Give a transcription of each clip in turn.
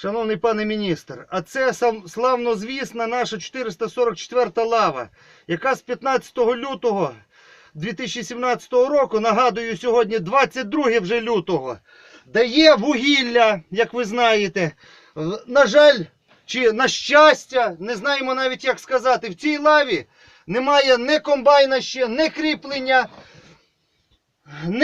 Шановний пане міністр, а це сам славнозвісна наша 444 лава, яка з 15 лютого 2017 року, нагадую, сьогодні 22 вже лютого, дає вугілля, як ви знаєте. На жаль, чи на щастя, не знаємо навіть як сказати, в цій лаві немає ні комбайна ще, ні кріплення,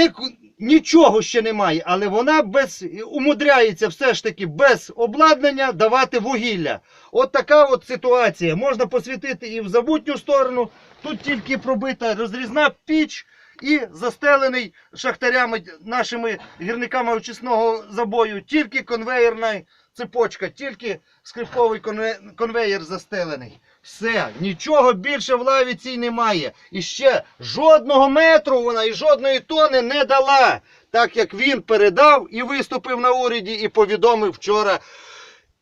ку- нічого ще немає, але вона без, умудряється все ж таки без обладнання давати вугілля. От така от ситуація. Можна посвітити і в забутню сторону. Тут тільки пробита розрізна піч і застелений шахтарями нашими гірниками очисного забою. Тільки конвеєрна цепочка, тільки скрипковий конве- конвеєр застелений. Все, нічого більше в лаві цій немає. І ще жодного метру вона і жодної тони не дала. Так як він передав і виступив на уряді, і повідомив вчора,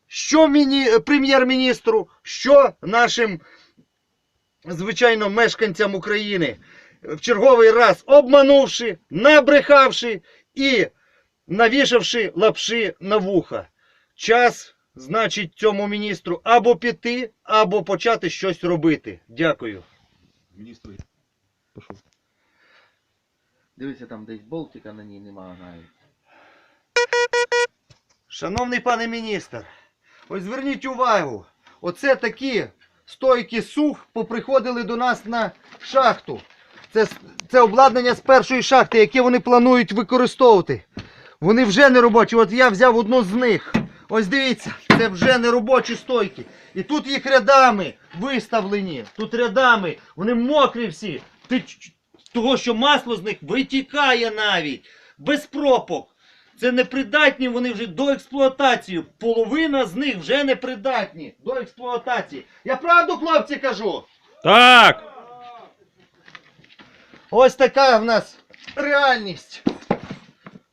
що міні... прем'єр-міністру, що нашим, звичайно, мешканцям України, в черговий раз обманувши, набрехавши і навішавши лапши на вуха. Час, значить, цьому міністру або піти, або почати щось робити. Дякую. Міністр. Пішов. Дивися, там десь болтика на ній немає навіть. Шановний пане міністр, ось зверніть увагу, оце такі стойки сух поприходили до нас на шахту. Це, це обладнання з першої шахти, яке вони планують використовувати. Вони вже не робочі. От я взяв одну з них. Ось дивіться, це вже не робочі стойки. І тут їх рядами виставлені. Тут рядами. Вони мокрі всі. Того, що масло з них витікає навіть. Без пропок. Це непридатні вони вже до експлуатації. Половина з них вже непридатні до експлуатації. Я правду, хлопці, кажу? Так! Ось така в нас реальність.